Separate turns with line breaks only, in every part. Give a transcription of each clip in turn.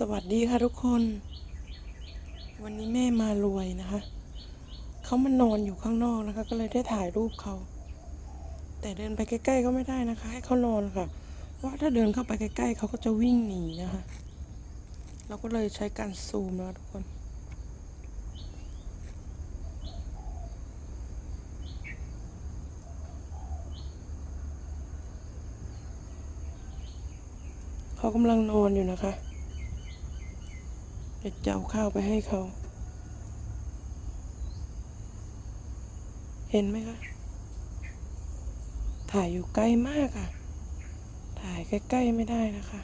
สวัสดีค่ะทุกคน วันนี้แม่มารวยนะคะ เขามานอนอยู่ข้างนอกนะคะ ก็เลยได้ถ่ายรูปเขา แต่เดินไปใกล้ ๆ ก็ไม่ได้นะคะ ให้เขานอนค่ะเพราะว่าถ้าเดินเข้าไปใกล้ ๆเขาก็จะวิ่งหนีนะคะ เราก็เลยใช้การซูมนะทุกคน เขากำลังนอนอยู่นะคะ เจะเอาข้าวไปให้เขา เห็นไหมคะ ถ่ายอยู่ใกล้มากอะถ่ายใกล้ๆไม่ได้นะคะ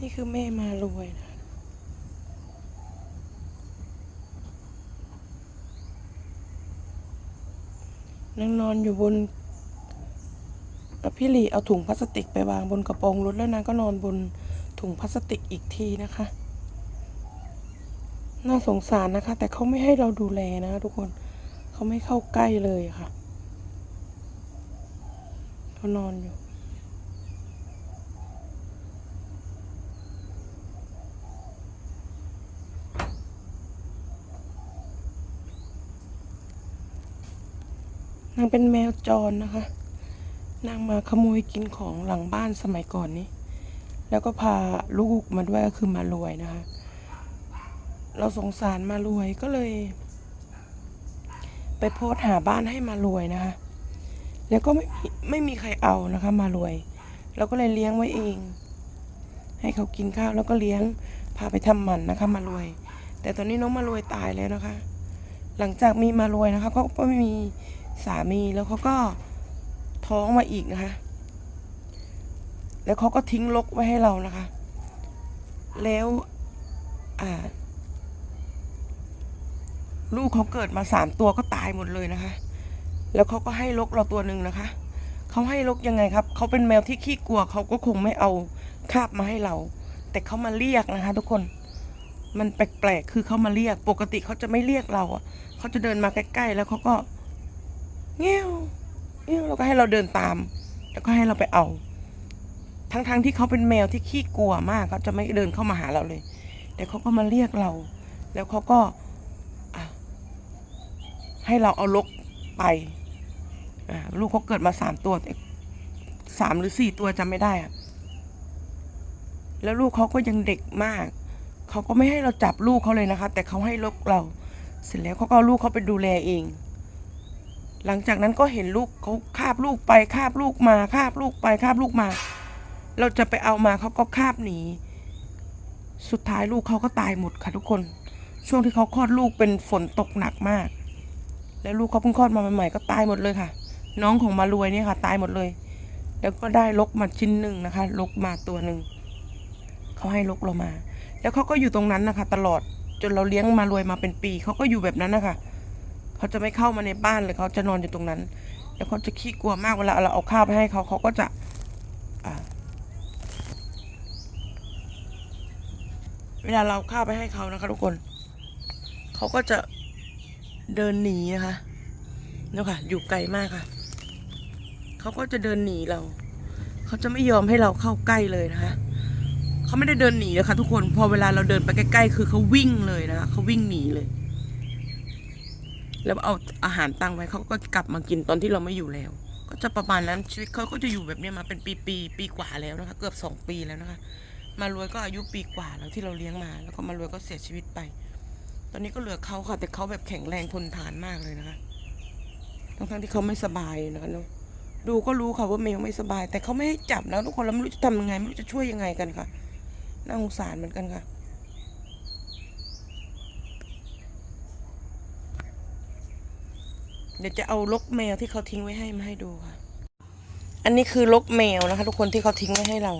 นี่คือแม่มารวยนะ นั่งนอนอยู่บน เอ่อพี่หลีเอาถุงพลาสติกไปวางบนกระโปรงรถแล้วนางก็นอนบนถุงพลาสติกอีกทีนะคะ น่าสงสารนะคะ แต่เขาไม่ให้เราดูแลนะทุกคนเขาไม่เข้าใกล้เลยค่ะเขานอนอยู่นางเป็นแมวจรนะคะ นางมาขโมยกินของหลังบ้านสมัยก่อนนี้ แล้วก็พาลูกมาด้วยก็คือมารวยนะคะ เราสงสารมารวยก็เลย ไปโพสหาบ้านให้มารวยนะคะ แล้วก็ไม่มีไม่มีใครเอานะคะมารวย เราก็เลยเลี้ยงไว้เอง ให้เขากินข้าวแล้วก็เลี้ยงพาไปทำหมันนะคะมารวย แต่ตอนนี้น้องมารวยตายแล้วนะคะ หลังจากมีมารวยนะคะเขาก็ไม่มีสามีแล้วเขาก็ ท้องมาอีกนะคะ แล้วเขาก็ทิ้งลกไว้ให้เรานะคะ แล้วอ่าลูกเขาเกิดมาสามตัวก็ตายหมดเลยนะคะ แล้วเขาก็ให้ลกเราตัวหนึ่งนะคะ เขาให้ลกยังไงครับ เขาเป็นแมวที่ขี้กลัว เขาก็คงไม่เอาคาบมาให้เรา แต่เขามาเรียกนะคะ ทุกคน มันแปลกๆ คือเขามาเรียก ปกติเขาจะไม่เรียกเราอะ เขาจะเดินมาใกล้ๆ แล้วเขาก็เงี้ยว เงี้ยวแล้วก็ให้เราเดินตาม แล้วก็ให้เราไปเอา ทั้งๆที่เขาเป็นแมวที่ขี้กลัวมากเขาจะไม่เดินเข้ามาหาเราเลย แต่เขาก็มาเรียกเรา แล้วเขาก็ให้เราเอาลกไปลูกเขาเกิดมาสามตัวสามหรือสี่ตัวจำไม่ได้อะแล้วลูกเขาก็ยังเด็กมาก เขาก็ไม่ให้เราจับลูกเขาเลยนะคะ แต่เขาให้ลกเรา เสร็จแล้วเขาก็เอาลูกเขาไปดูแลเอง หลังจากนั้นก็เห็นลูกเขาคาบลูกไปคาบลูกมาคาบลูกไปคาบลูกมา เราจะไปเอามาเขาก็คาบหนี สุดท้ายลูกเขาก็ตายหมดค่ะทุกคน ช่วงที่เขาคลอดลูกเป็นฝนตกหนักมาก แล้วลูกเขาเพิ่งคลอดมาใหม่ๆก็ตายหมดเลยค่ะ น้องของมารวยเนี่ยค่ะ ตายหมดเลย แล้วก็ได้ลกมาชิ้นหนึ่งนะคะ ลกมาตัวหนึ่งเขาให้ลกเรามา แล้วเขาก็อยู่ตรงนั้นนะคะ ตลอดจนเราเลี้ยงมารวยมาเป็นปีเขาก็อยู่แบบนั้นนะคะ เขาจะไม่เข้ามาในบ้านเลยเขาจะนอนอยู่ตรงนั้น แล้วเขาจะขี้กลัวมากเวลาเราเอาข้าวไปให้เขาเขาก็จะเวลาเราเอาข้าวไปให้เขานะคะทุกคน เขาก็จะเดินหนีนะคะเนี่ยค่ะ อยู่ไกลมากค่ะ เขาก็จะเดินหนีเรา เขาจะไม่ยอมให้เราเข้าใกล้เลยนะคะ เขาไม่ได้เดินหนีนะคะทุกคน พอเวลาเราเดินไปใกล้ๆ คือเขาวิ่งเลยนะคะเขาวิ่งหนีเลย แล้วเอาอาหารตั้งไว้เขาก็กลับมากินตอนที่เราไม่อยู่แล้ว ก็จะประมาณนั้นชีวิตเขาก็จะอยู่แบบนี้มาเป็นปีปีๆปีกว่าแล้วนะคะ เกือบสองปีแล้วนะคะ มารวยก็อายุปีกว่าแล้วที่เราเลี้ยงมา แล้วก็มารวยก็เสียชีวิตไป ตอนนี้ก็เหลือเขาค่ะ แต่เขาแบบแข็งแรงทนทานมากเลยนะคะทั้งๆที่เขาไม่สบายนะคะเนาะดูก็รู้ค่ะว่าแมวไม่สบาย แต่เขาไม่ให้จับแล้วทุกคนเราไม่รู้จะทำยังไงไม่รู้จะช่วยยังไงกันค่ะน่าสงสารเหมือนกันค่ะ เดี๋ยวจะเอาลกแมวที่เขาทิ้งไว้ให้มาให้ดูค่ะ อันนี้คือลกแมวนะคะ ทุกคนที่เขาทิ้งไว้ให้เรา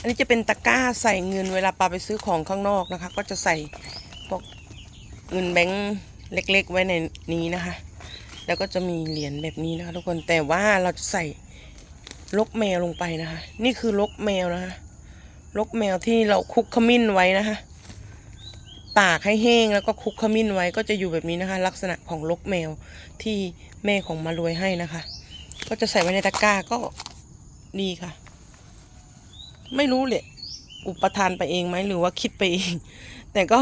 อันนี้จะเป็นตะกร้าใส่เงินเวลาปาไปซื้อของข้างนอกนะคะ ก็จะใส่พวกเงินแบงค์เล็ก ๆ ไว้ในนี้นะคะ แล้วก็จะมีเหรียญแบบนี้นะคะ ทุกคนแต่ว่าเราจะใส่ลกแมวลงไปนะคะ นี่คือลกแมวนะคะลกแมวที่เราคลุกขมิ้นไว้นะคะ ตากให้แห้งแล้วก็คลุกขมิ้นไว้ก็จะอยู่แบบนี้นะคะ ลักษณะของลกแมวที่แม่ของมารวยให้นะคะ ก็จะใส่ไว้ในตะกร้าก็ดีค่ะ ไม่รู้เลยอุปทานไปเองไหมหรือว่าคิดไปเอง แต่ก็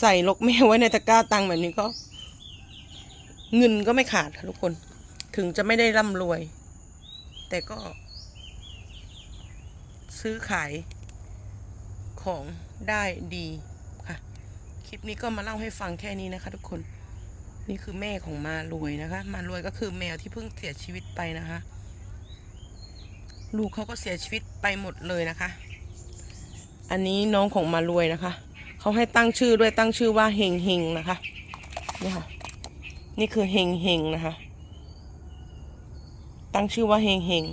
ใส่ลกแมวไว้ในตะกร้าตังแบบนี้ก็ เงินก็ไม่ขาดค่ะทุกคน ถึงจะไม่ได้ร่ำรวย แต่ก็ ซื้อขายของได้ดี ลิปนี้ก็มาเล่าให้ฟังแค่นี้นะคะ ทุกคน นี่คือแม่ของมารวยนะคะ มารวยก็คือแมวที่เพิ่งเสียชีวิตไปนะคะ ลูกเขาก็เสียชีวิตไปหมดเลยนะคะ อันนี้น้องของมารวยนะคะเขาให้ตั้งชื่อด้วยตั้งชื่อว่าเฮงเฮงนะคะนี่ค่ะ นี่คือเฮงเฮงนะคะ ตั้งชื่อว่าเฮงเฮง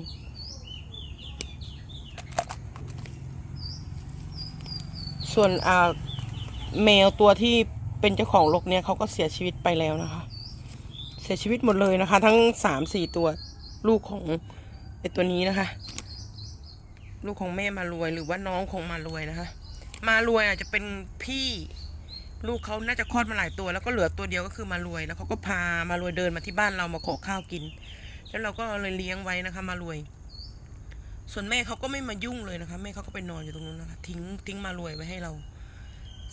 ส่วนอ่า แมวตัวที่เป็นเจ้าของรกเนี่ยเขาก็เสียชีวิตไปแล้วนะคะ เสียชีวิตหมดเลยนะคะ ทั้งสามสี่ตัวลูกของไอตัวนี้นะคะ ลูกของแม่มารวยหรือว่าน้องของมารวยนะคะ มารวยอาจจะเป็นพี่ลูกเขาน่าจะคลอดมาหลายตัว แล้วก็เหลือตัวเดียวก็คือมารวยแล้วเขาก็พามารวยเดินมาที่บ้านเรามาขอข้าวกิน แล้วเราก็เลยเลี้ยงไว้นะคะ มารวย ส่วนแม่เขาก็ไม่มายุ่งเลยนะคะ แม่เขาก็ไปนอนอยู่ตรงนู้นนะคะ ทิ้งทิ้งมารวยไว้ให้เรา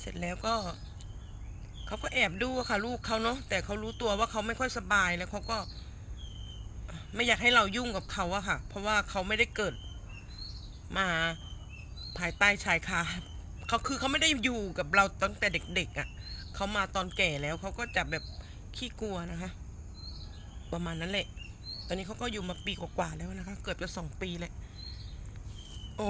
เสร็จแล้วก็เขาก็แอบดูอะค่ะ ลูกเขาเนาะแต่เขารู้ตัวว่าเขาไม่ค่อยสบายแล้วเขาก็ ไม่อยากให้เรายุ่งกับเขาอะค่ะ เพราะว่าเขาไม่ได้เกิด มาภายใต้ชายคาเขาคือเขาไม่ได้อยู่กับเราตั้งแต่เด็ก ๆอะ่ะเขามาตอนแก่แล้วเขาก็จะแบบขี้กลัวนะคะ ประมาณนั้นแหละ ตอนนี้เขาก็อยู่มาปีกว่าๆแล้วนะคะ เกือบจะสองปีเลยโอ้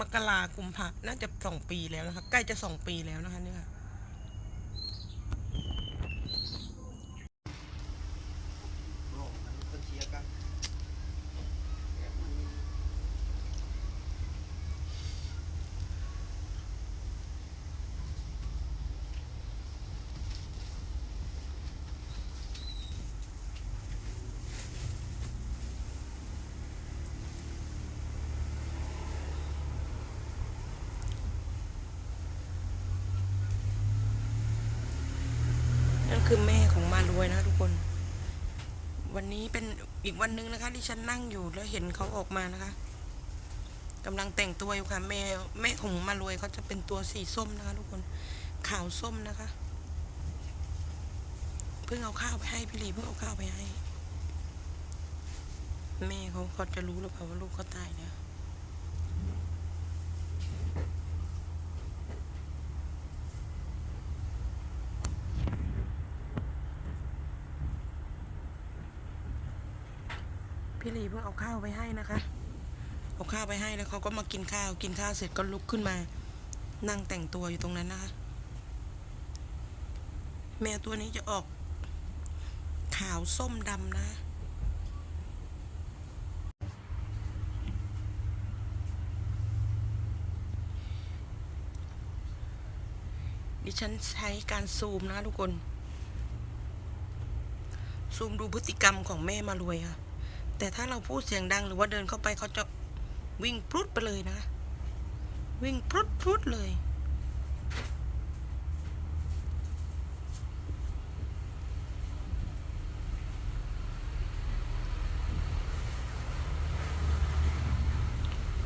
มกรากุมภาน่าจะสองปีแล้วนะคะ ใกล้จะสองปีแล้วนะคะเนี่ย คือแม่ของมารวยนะทุกคน วันนี้เป็นอีกวันหนึ่งนะคะที่ฉันนั่งอยู่แล้วเห็นเขาออกมานะคะกำลังแต่งตัวอยู่ค่ะแม่แม่ของมารวยเขาจะเป็นตัวสีส้มนะคะ ทุกคนขาวส้มนะคะ เพิ่งเอาข้าวไปให้พี่ลีเพิ่งเอาข้าวไปให้ แม่เขาเขาจะรู้หรือเปล่าว่าลูกเขาตายแล้ว พี่ลีเพิ่งเอาข้าวไปให้นะคะ เอาข้าวไปให้แล้วเขาก็มากินข้าว กินข้าวเสร็จก็ลุกขึ้นมา นั่งแต่งตัวอยู่ตรงนั้นนะคะ แมวตัวนี้จะออก ขาวส้มดำนะดิฉันใช้การซูมนะทุกคน ซูมดูพฤติกรรมของแม่มารวยค่ะ แต่ถ้าเราพูดเสียงดังหรือว่าเดินเข้าไปเขาจะวิ่งพรุดไปเลยนะ วิ่งพรุดพรุดเลย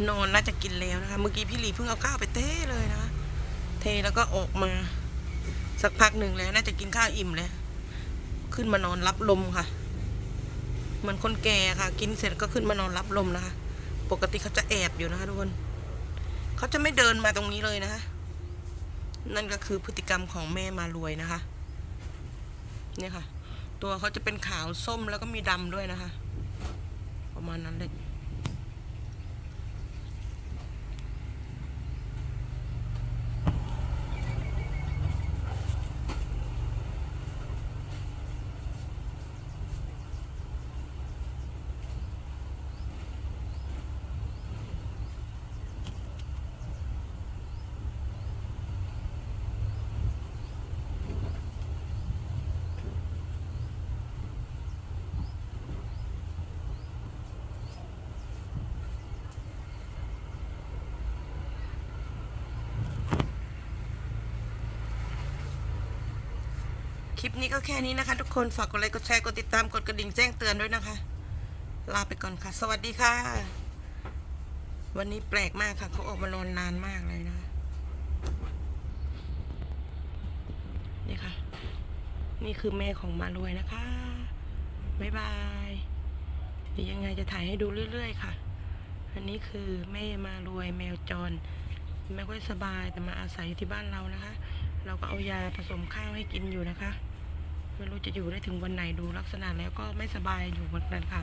นอนน่าจะกินแล้วนะคะ เมื่อกี้พี่หลีเพิ่งเอาข้าวไปเทเลยนะ เทแล้วก็ออกมา สักพักหนึ่งแล้ว น่าจะกินข้าวอิ่มแล้ว ขึ้นมานอนรับลมค่ะ เหมือนคนแก่ค่ะ กินเสร็จก็ขึ้นมานอนรับลมนะคะ ปกติเขาจะแอบอยู่นะคะทุกคนเขาจะไม่เดินมาตรงนี้เลยนะคะ นั่นก็คือพฤติกรรมของแม่มารวยนะคะ เนี่ยค่ะ ตัวเขาจะเป็นขาวส้มแล้วก็มีดำด้วยนะคะ ประมาณนั้นเลย คลิปนี้ก็แค่นี้นะคะ ทุกคนฝากกดไลค์กดแชร์กดติดตามกดกระดิ่งแจ้งเตือนด้วยนะคะ ลาไปก่อนค่ะ สวัสดีค่ะ วันนี้แปลกมากค่ะเขาออกมานอนนานมากเลยนะนี่ค่ะ นี่คือแม่ของมารวยนะคะบ๊ายบายเดี๋ยวยังไงจะถ่ายให้ดูเรื่อย ๆ ค่ะ อันนี้คือแม่มารวยแมวจร ไม่ค่อยสบายแต่มาอาศัยอยู่ที่บ้านเรานะคะ เราก็เอายาผสมข้าวให้กินอยู่นะคะ ไม่รู้จะอยู่ได้ถึงวันไหนดูลักษณะแล้วก็ไม่สบายอยู่เหมือนกันค่ะ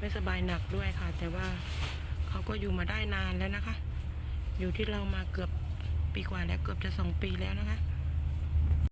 ไม่สบายหนักด้วยค่ะ แต่ว่าเขาก็อยู่มาได้นานแล้วนะคะ อยู่ที่เรามาเกือบปีกว่าแล้วเกือบจะสองปีแล้วนะคะ